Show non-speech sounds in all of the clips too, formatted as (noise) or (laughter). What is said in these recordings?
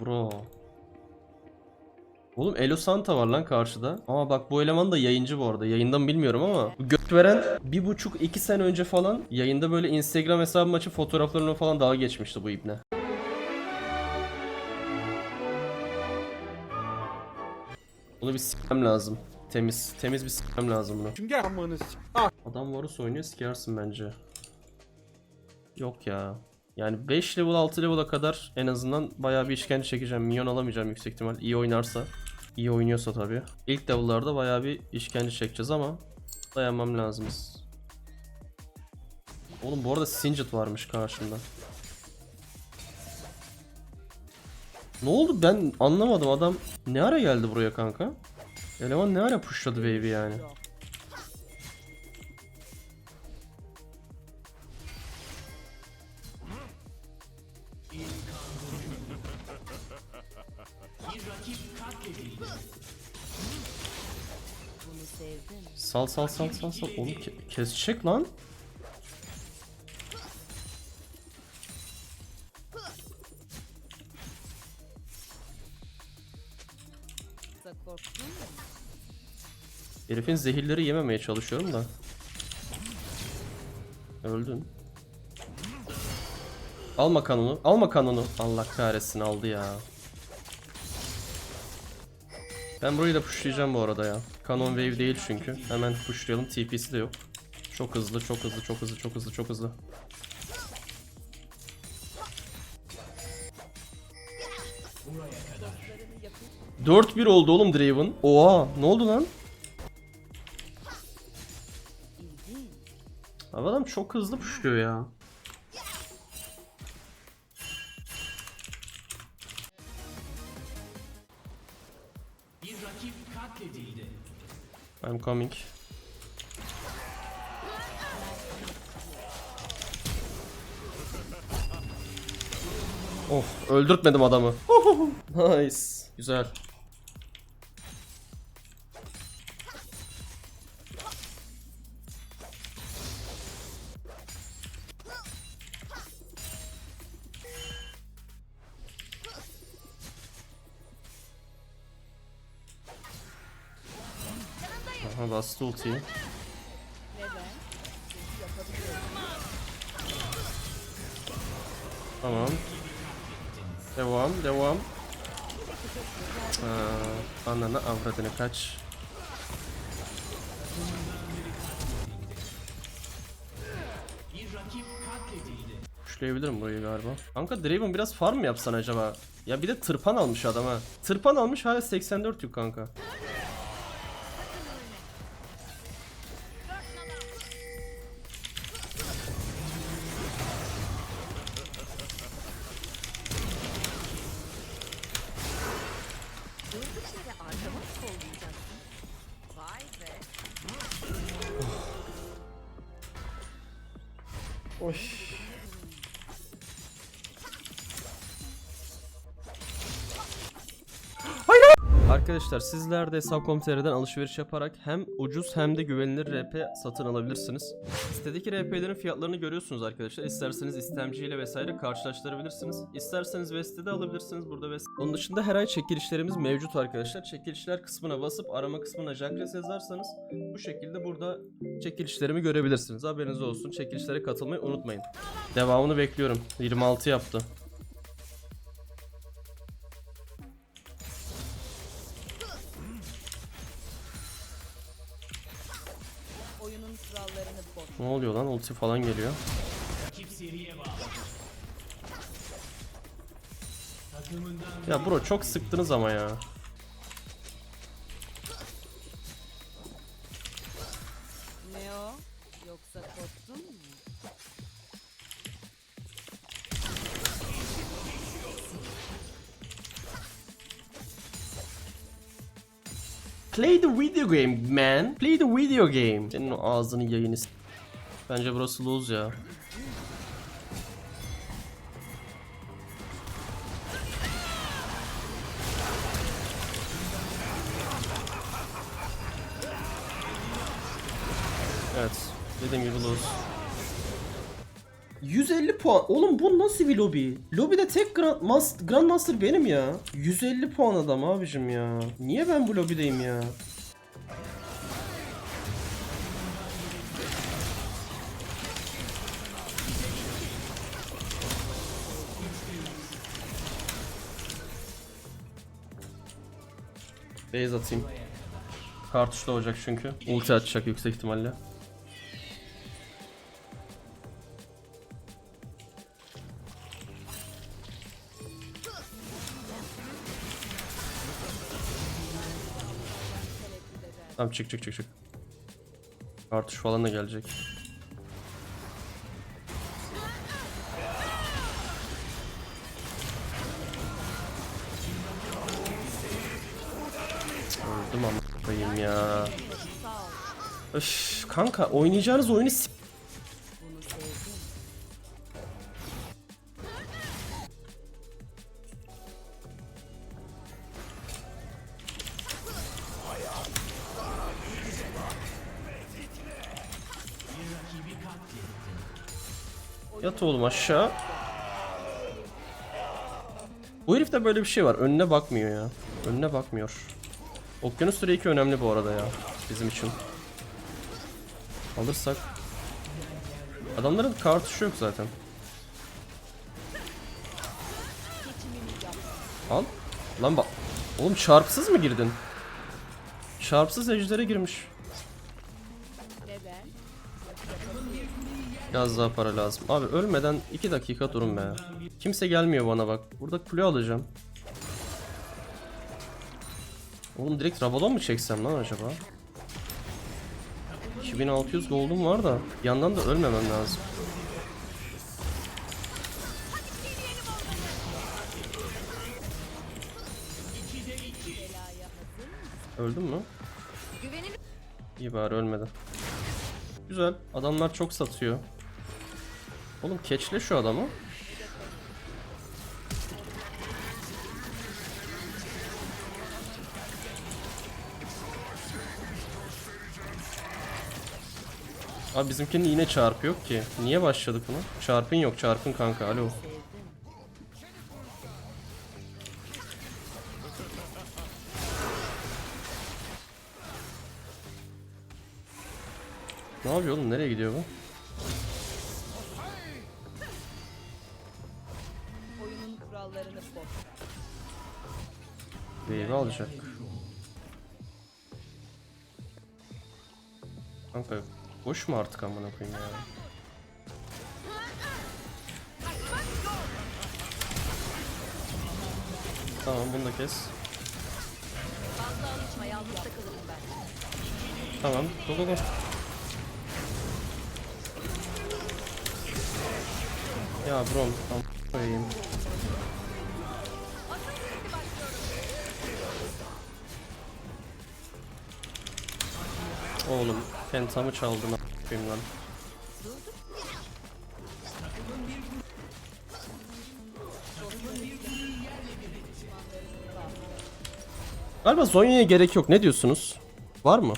Bro. Oğlum Elo Santa var lan karşıda. Ama bak bu eleman da yayıncı bu arada. Yayında mı bilmiyorum ama. Gök veren bir buçuk iki sene önce falan yayında böyle Instagram hesabım açıp fotoğraflarını falan dalga geçmişti bu ibne. Bunu bir sikmem lazım. Temiz. Temiz bir sikmem lazım bunu. Çünkü amanız. Adam Varus oynuyor sikersin bence. Yok ya. Yani 5 level 6 level'a kadar en azından bayağı bir işkence çekeceğim. Minyon alamayacağım yüksek ihtimal. İyi oynarsa. iyi oynuyorsa tabii. İlk level'larda bayağı bir işkence çekeceğiz ama dayanmam lazım. Oğlum bu arada Singed varmış karşımda. Ne oldu ben anlamadım adam ne ara geldi buraya kanka? Eleman ne ara pushladı baby yani? Sal sal sal sal sal. Oğlum ke- kesecek lan. Herifin zehirleri yememeye çalışıyorum da. Öldün. Alma kanunu. Alma kanunu. Allah kahretsin aldı ya. Ben burayı da pushlayacağım bu arada ya. Canon wave değil çünkü. Hemen pushlayalım. TP'si de yok. Çok hızlı, çok hızlı, çok hızlı, çok hızlı, çok hızlı. Yapıp 4-1 oldu oğlum Draven. Oha, ne oldu lan? adam çok hızlı pushluyor ya. I'm coming. Of öldürtmedim adamı. nice. Güzel. Bastı ultiyi. Tamam. Devam, devam. Aa, ananı avradını kaç. Kuşlayabilirim burayı galiba. Kanka Draven biraz farm mı yapsan acaba? Ya bir de tırpan almış adam ha. Tırpan almış hala 84 yük kanka. Arkama mı kollayacaksın? Vay be. Oy. Arkadaşlar sizler de Hesap.com.tr'den alışveriş yaparak hem ucuz hem de güvenilir RP satın alabilirsiniz. Sitedeki RP'lerin fiyatlarını görüyorsunuz arkadaşlar. İsterseniz istemciyle vesaire karşılaştırabilirsiniz. İsterseniz de alabilirsiniz burada West. Onun dışında her ay çekilişlerimiz mevcut arkadaşlar. Çekilişler kısmına basıp arama kısmına Jackres yazarsanız bu şekilde burada çekilişlerimi görebilirsiniz. Haberiniz olsun. Çekilişlere katılmayı unutmayın. Devamını bekliyorum. 26 yaptı. Ne oluyor lan? Ulti falan geliyor. Ya bro çok sıktınız ama ya. Ne o? Yoksa korktun mu? Play the video game man. Play the video game. Senin o ağzının yayını Bence burası lose ya. Evet. Dediğim gibi lose. 150 puan. Oğlum bu nasıl bir lobi? Lobide tek Grand Mas- Grandmaster benim ya. 150 puan adam abicim ya. Niye ben bu lobideyim ya? Base atayım. Kartuşta olacak çünkü. Ulti açacak yüksek ihtimalle. Tamam çık çık çık çık. Kartuş falan da gelecek. Öf kanka oynayacağınız oyunu s-. Yat oğlum aşağı. Bu herifte böyle bir şey var. Önüne bakmıyor ya. Önüne bakmıyor. Okyanus Drake önemli bu arada ya. Bizim için. Alırsak. Adamların kartuşu yok zaten. Al. Lan bak. Oğlum çarpsız mı girdin? Çarpsız ejdere girmiş. Biraz daha para lazım. Abi ölmeden 2 dakika durun be. Kimse gelmiyor bana bak. Burada kule alacağım. Oğlum direkt Ravalon mu çeksem lan acaba? 2600 gold'um var da yandan da ölmemem lazım. Öldün mü? İyi bari ölmedi. Güzel. Adamlar çok satıyor. Oğlum keçle şu adamı. Abi bizimkinin yine çarpı yok ki. Niye başladık buna? Çarpın yok çarpın kanka alo. Ne yapıyor oğlum nereye gidiyor bu? oyunun kurallarını. Wave'i alacak. Kanka boş mu artık amına koyayım ya? Tamam bunu da kes. Tamam. Go go go. Ya bro, tamam koyayım. Oğlum, pentamı çaldın a**ayım lan. Galiba Zonya'ya gerek yok. Ne diyorsunuz? Var mı?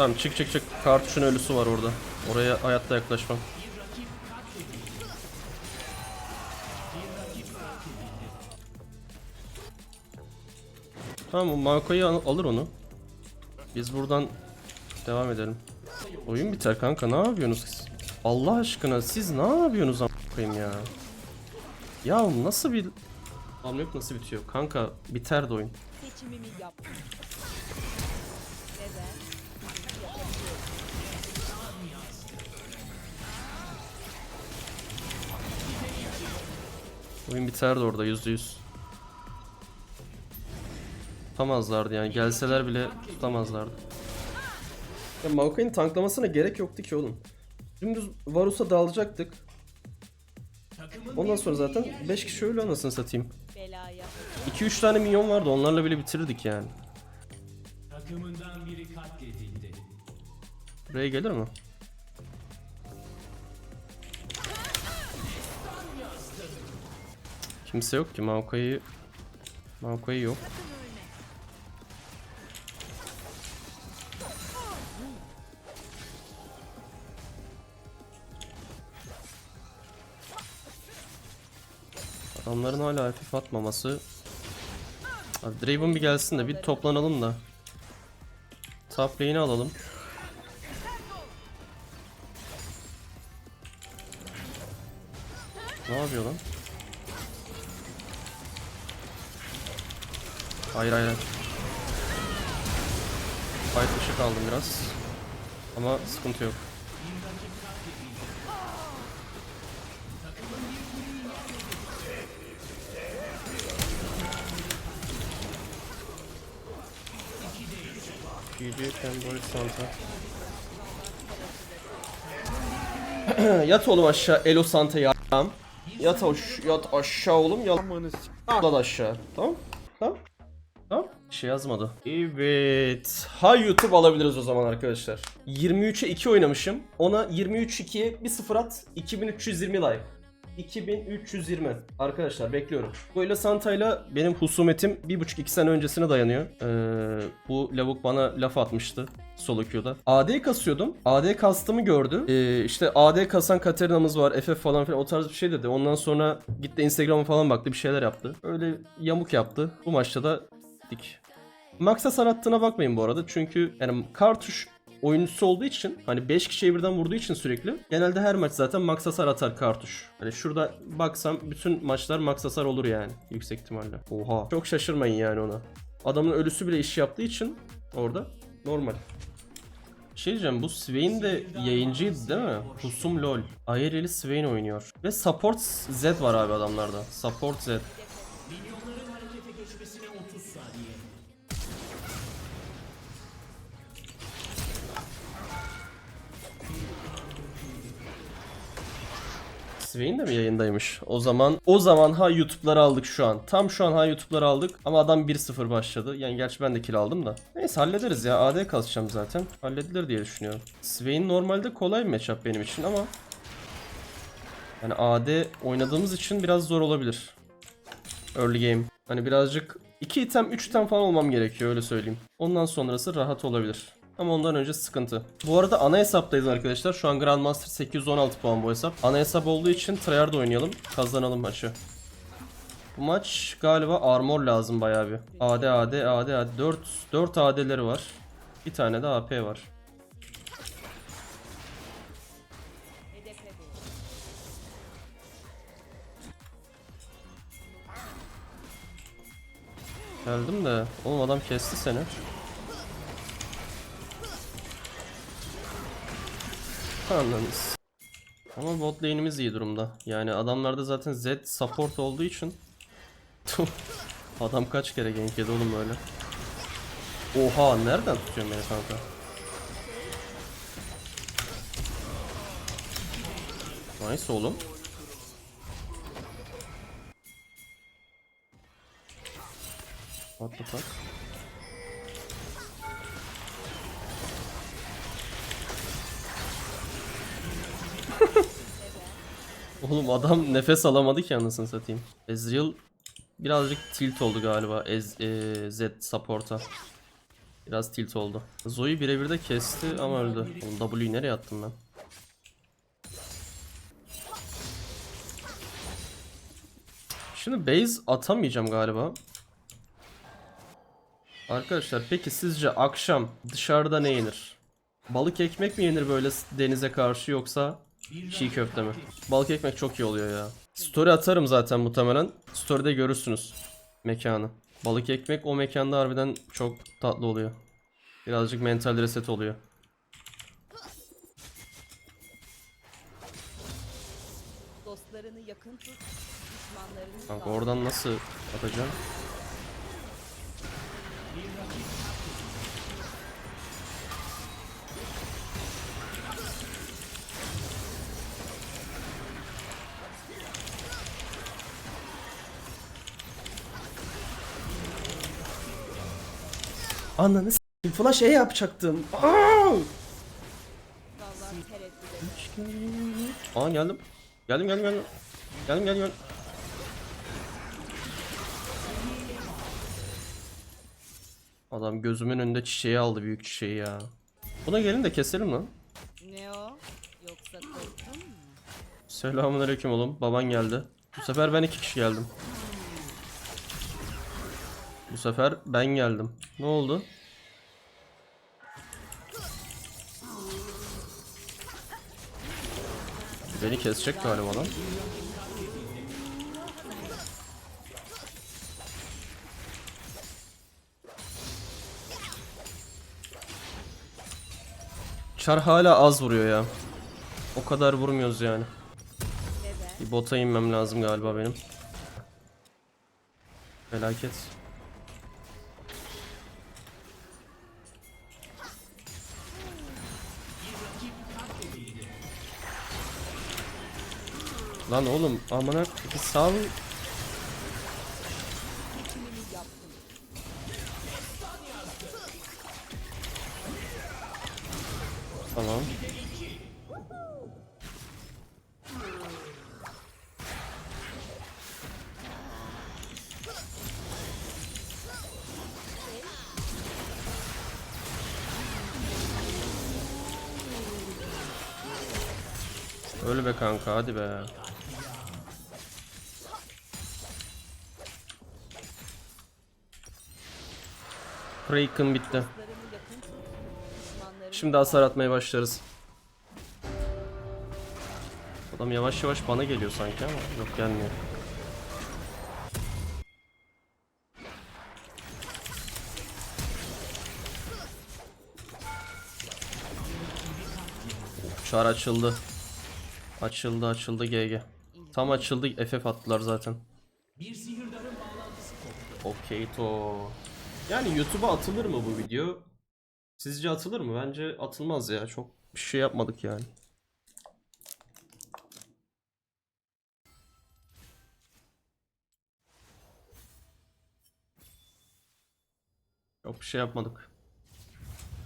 Tamam çık çık çık. Kartuşun ölüsü var orada. Oraya hayatta yaklaşmam. Tamam Mako'yu al- alır onu. Biz buradan devam edelim. Oyun biter kanka ne yapıyorsunuz siz? Allah aşkına siz ne yapıyorsunuz a**ayım ya? Ya nasıl bir... Tamam yok nasıl bitiyor? Kanka biter de oyun. Seçimimi yaptım. Ve Oyun biterdi orada yüzde yüz. Tutamazlardı yani gelseler bile tutamazlardı. Ya Maokai'nin tanklamasına gerek yoktu ki oğlum. Dümdüz Varus'a dalacaktık. Ondan sonra zaten 5 kişi öyle anasını satayım. belaya 2-3 tane minyon vardı onlarla bile bitirirdik yani. Takımından biri katledildi. Buraya gelir mi? Kimse yok ki Maokai'yi Maokai yok. Adamların hala hafif atmaması. Abi Draven bir gelsin de bir toplanalım da. Top lane'i alalım. Ne yapıyor lan? Hayır hayır. hayır. Fight dışı kaldım biraz. Ama sıkıntı yok. GG Pembol Santa. (clears throat) yat oğlum aşağı Elo Santa ya. Yat, aş yat aşağı oğlum yat. Atla aşağı. Tamam? Bir şey yazmadı. Evet. Ha YouTube alabiliriz o zaman arkadaşlar. 23'e 2 oynamışım. Ona 23-2'ye 1-0 at. 2320 like. 2320 arkadaşlar bekliyorum. Böyle Santa'yla benim husumetim 1,5-2 sene öncesine dayanıyor. Ee, bu lavuk bana laf atmıştı solo queue'da. AD kasıyordum. AD kastımı gördü. Ee, işte AD kasan Katarina'mız var. FF falan filan o tarz bir şey dedi. Ondan sonra gitti Instagram'a falan baktı bir şeyler yaptı. Öyle yamuk yaptı. Bu maçta da dik. Max hasar attığına bakmayın bu arada. Çünkü yani kartuş oyuncusu olduğu için hani 5 kişiye birden vurduğu için sürekli genelde her maç zaten max hasar atar kartuş. Hani şurada baksam bütün maçlar max hasar olur yani yüksek ihtimalle. Oha. Çok şaşırmayın yani ona. Adamın ölüsü bile iş yaptığı için orada normal. Şey diyeceğim bu Swain de yayıncıydı değil mi? Husum LOL. IRL'i Swain oynuyor. Ve Support Z var abi adamlarda. Support Z. Swain de mi yayındaymış? O zaman o zaman ha YouTube'ları aldık şu an. Tam şu an ha YouTube'ları aldık ama adam 1-0 başladı. Yani gerçi ben de kill aldım da. Neyse hallederiz ya. AD kasacağım zaten. Halledilir diye düşünüyorum. Swain normalde kolay bir matchup benim için ama yani AD oynadığımız için biraz zor olabilir. Early game. Hani birazcık 2 item 3 item falan olmam gerekiyor öyle söyleyeyim. Ondan sonrası rahat olabilir. Ama ondan önce sıkıntı. Bu arada ana hesaptayız arkadaşlar. Şu an Grandmaster 816 puan bu hesap. Ana hesap olduğu için tryhard oynayalım. Kazanalım maçı. Bu maç galiba armor lazım bayağı bir. AD AD AD AD 4 4 AD'leri var. Bir tane de AP var. Geldim de oğlum adam kesti seni. Anladınız. Ama bot lane'imiz iyi durumda. Yani adamlarda zaten Z support olduğu için (laughs) Adam kaç kere gank yedi oğlum böyle. Oha nereden tutuyorsun beni kanka? Nice oğlum. What the fuck? Oğlum adam nefes alamadı ki anasını satayım. Ezreal birazcık tilt oldu galiba Ez, e, Z support'a. Biraz tilt oldu. Zoe birebir de kesti ama öldü. Oğlum W'yu nereye attım ben? Şimdi base atamayacağım galiba. Arkadaşlar peki sizce akşam dışarıda ne yenir? Balık ekmek mi yenir böyle denize karşı yoksa çiğ köfte mi? Balık ekmek çok iyi oluyor ya. Story atarım zaten muhtemelen. Story'de görürsünüz mekanı. Balık ekmek o mekanda harbiden çok tatlı oluyor. Birazcık mental reset oluyor. Dostlarını yakın tut. Düşmanlarını Kanka oradan nasıl atacağım? Ananı s**eyim falan şey yapacaktım. Aa! Aa geldim. Geldim geldim geldim. Geldim geldim geldim. Adam gözümün önünde çiçeği aldı büyük çiçeği ya. Buna gelin de keselim lan. Ne o? Yoksa korktun mu? Selamünaleyküm oğlum. Baban geldi. Bu sefer ben iki kişi geldim. Bu sefer ben geldim. Ne oldu? Beni kesecek galiba lan. Çar hala az vuruyor ya. O kadar vurmuyoruz yani. Bir bota inmem lazım galiba benim. Felaket. Lan oğlum amına bir sağ Tamam. Öyle be kanka hadi be. Kraken bitti. Şimdi hasar atmaya başlarız. Adam yavaş yavaş bana geliyor sanki ama yok gelmiyor. Çar açıldı. Açıldı açıldı GG. Tam açıldı FF attılar zaten. Okey to. Yani YouTube'a atılır mı bu video? Sizce atılır mı? Bence atılmaz ya. Çok bir şey yapmadık yani. Çok bir şey yapmadık.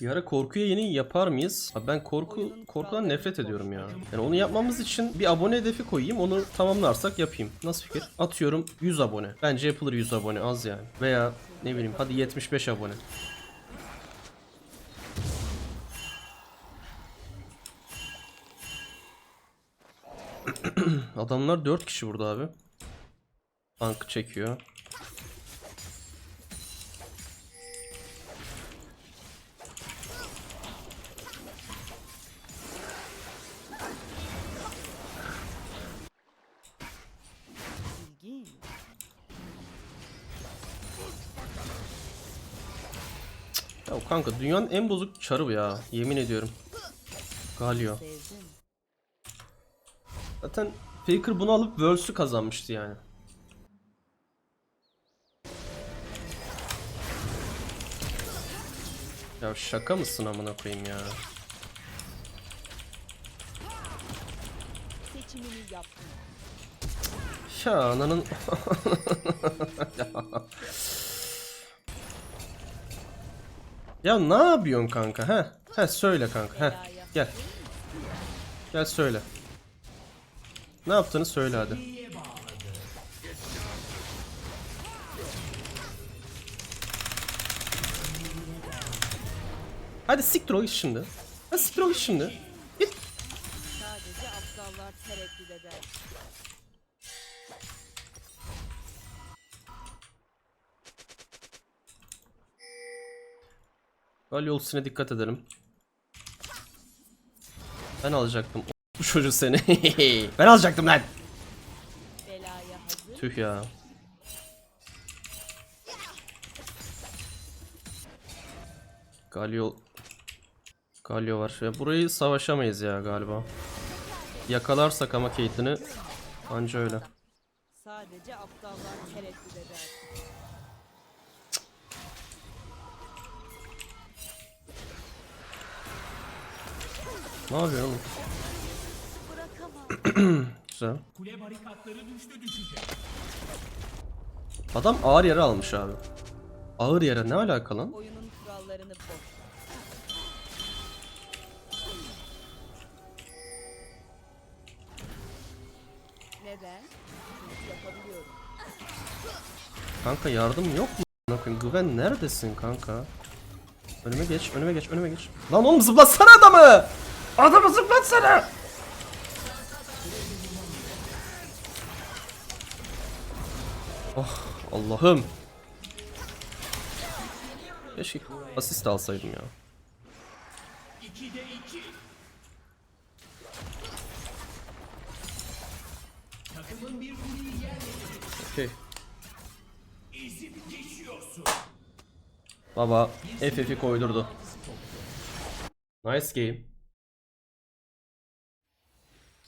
Bir ara korkuya yeni yapar mıyız? Abi ben korku korkudan nefret ediyorum ya. Yani onu yapmamız için bir abone hedefi koyayım. Onu tamamlarsak yapayım. Nasıl fikir? Atıyorum 100 abone. Bence yapılır 100 abone az yani. Veya ne bileyim hadi 75 abone. (clears throat) Adamlar 4 kişi burada abi. Tank çekiyor. Ya kanka dünyanın en bozuk çarı bu ya. Yemin ediyorum. Galio. Zaten Faker bunu alıp Worlds'ü kazanmıştı yani. Ya şaka mısın amına koyayım ya. (laughs) Ya ananın... ya. ne yapıyorsun kanka he? He söyle kanka he. Gel. Gel söyle. Ne yaptığını söyle hadi. Hadi siktir o iş şimdi. Hadi siktir o iş şimdi. Gal ultisine dikkat edelim. Ben alacaktım. Bu çocuğu seni. (laughs) ben alacaktım lan. Tüh ya. Galio Galio var. Ya burayı savaşamayız ya galiba. Yakalarsak ama Caitlyn'i anca öyle. Sadece aptallar tereddüt eder. Ne yapıyorsun oğlum? Bırakamam. (clears throat) Güzel. Kule barikatları düştü düşecek. Adam ağır yara almış abi. Ağır yara ne alaka lan? Oyunun kurallarını boş. Neden? Çünkü yapabiliyorum. Kanka yardım yok mu? Koyayım Güven neredesin kanka? Önüme geç, önüme geç, önüme geç. Lan oğlum zıplatsana adamı! Adamı zıplatsana! Oh Allah'ım. Keşke asist alsaydım ya. 2'de 2. Takımın bir kuleyi yerle Okey. Baba FF'i koydurdu. Nice game.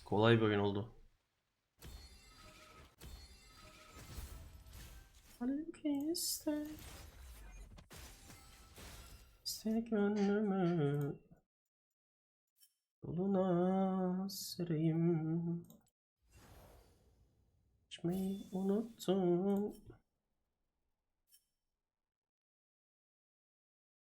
Kolay bir oyun oldu. Halbuki iste İste gönlümü Yoluna sereyim İçmeyi unuttum